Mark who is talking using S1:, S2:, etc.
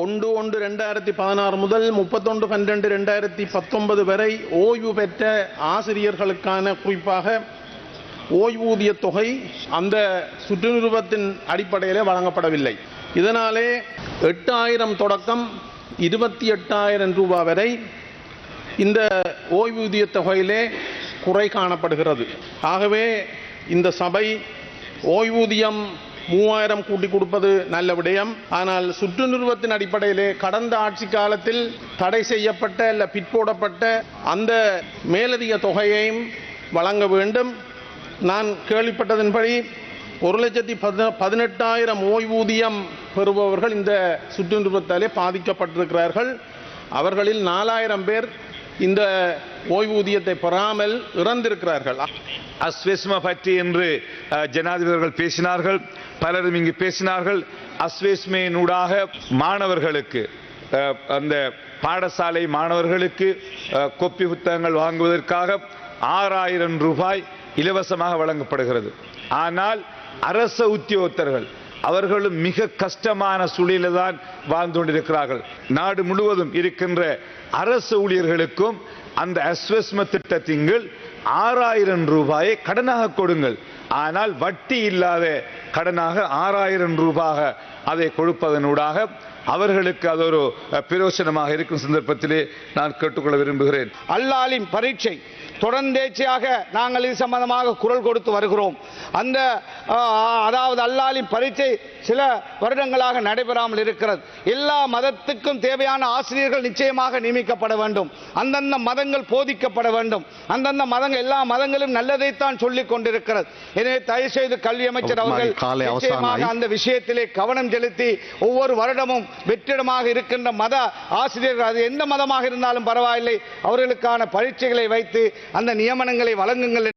S1: ஒன்று ஒன்று ரெண்டாயிரத்தி பதினாறு முதல் முப்பத்தொன்று பன்னிரெண்டு ரெண்டாயிரத்தி பத்தொன்பது வரை ஓய்வு பெற்ற ஆசிரியர்களுக்கான குறிப்பாக ஓய்வூதிய தொகை அந்த சுற்றுநிறுவத்தின் அடிப்படையில் வழங்கப்படவில்லை. இதனாலே எட்டாயிரம் தொடக்கம் இருபத்தி எட்டாயிரம் ரூபாய் வரை இந்த ஓய்வூதிய தொகையிலே குறை காணப்படுகிறது. ஆகவே இந்த சபை ஓய்வூதியம் மூவாயிரம் கூட்டி கொடுப்பது நல்ல விடயம். ஆனால் சுற்று நிறுவத்தின் அடிப்படையிலே கடந்த ஆட்சி காலத்தில் தடை செய்யப்பட்ட அல்ல பிற்போடப்பட்ட அந்த மேலதிக தொகையையும் வழங்க வேண்டும். நான் கேள்விப்பட்டதன்படி ஒரு லட்சத்தி பதினெட்டாயிரம் ஓய்வூதியம் பெறுபவர்கள் இந்த சுற்று நிறுவத்தாலே பாதிக்கப்பட்டிருக்கிறார்கள். அவர்களில் நாலாயிரம் பேர் இந்த ஓய்வூதியத்தை பெறாமல் இறந்திருக்கிறார்கள்.
S2: அஸ்வேஸ்மா பற்றி என்று ஜனாதிபதிகள் பேசினார்கள் பலரும் இங்கு பேசினார்கள். அஸ்வேஸ்மையினூடாக மாணவர்களுக்கு அந்த பாடசாலை மாணவர்களுக்கு கொப்பி புத்தகங்கள் வாங்குவதற்காக ஆறாயிரம் ரூபாய் இலவசமாக வழங்கப்படுகிறது. ஆனால் அரச உத்தியோகத்தர்கள் அவர்களும் மிக கஷ்டமான சூழலில் தான் வாழ்ந்து கொண்டிருக்கிறார்கள். நாடு முழுவதும் இருக்கின்ற அரசு ஊழியர்களுக்கும் அந்த அஸ்வஸ்ம திட்டத்தின் கீழ் ஆறாயிரம் ரூபாயை கடனாக கொடுங்கள். ஆனால் வட்டி இல்லாத கடனாக ஆறாயிரம் ரூபாக அதை கொடுப்பதனூடாக அவர்களுக்கு அது ஒரு பிரயோசனமாக இருக்கும் சந்தர்ப்பத்திலே நான் கேட்டுக்கொள்ள விரும்புகிறேன்.
S3: அல்லாலின் பரீட்சை தொடர்ந்தேச்சியாக நாங்கள் இது சம்பந்தமாக குரல் கொடுத்து வருகிறோம். அந்த அதாவது அல்லாலின் பரீட்சை சில வருடங்களாக நடைபெறாமல் இருக்கிறது. எல்லா மதத்துக்கும் தேவையான ஆசிரியர்கள் நிச்சயமாக நியமிக்கப்பட வேண்டும். அந்தந்த மதங்கள் போதிக்கப்பட வேண்டும். அந்தந்த மதங்கள் எல்லா மதங்களும் நல்லதைத்தான் சொல்லிக் கொண்டிருக்கிறது. எனவே தயவு செய்து கல்வி அமைச்சர் அவர்கள் நிச்சயமாக அந்த விஷயத்திலே கவனம் செலுத்தி ஒவ்வொரு வருடமும் வெற்றிடமாக இருக்கின்ற மத ஆசிரியர்கள் அது எந்த மதமாக இருந்தாலும் பரவாயில்லை அவர்களுக்கான பரீட்சைகளை வைத்து அந்த நியமனங்களை வழங்குங்கள்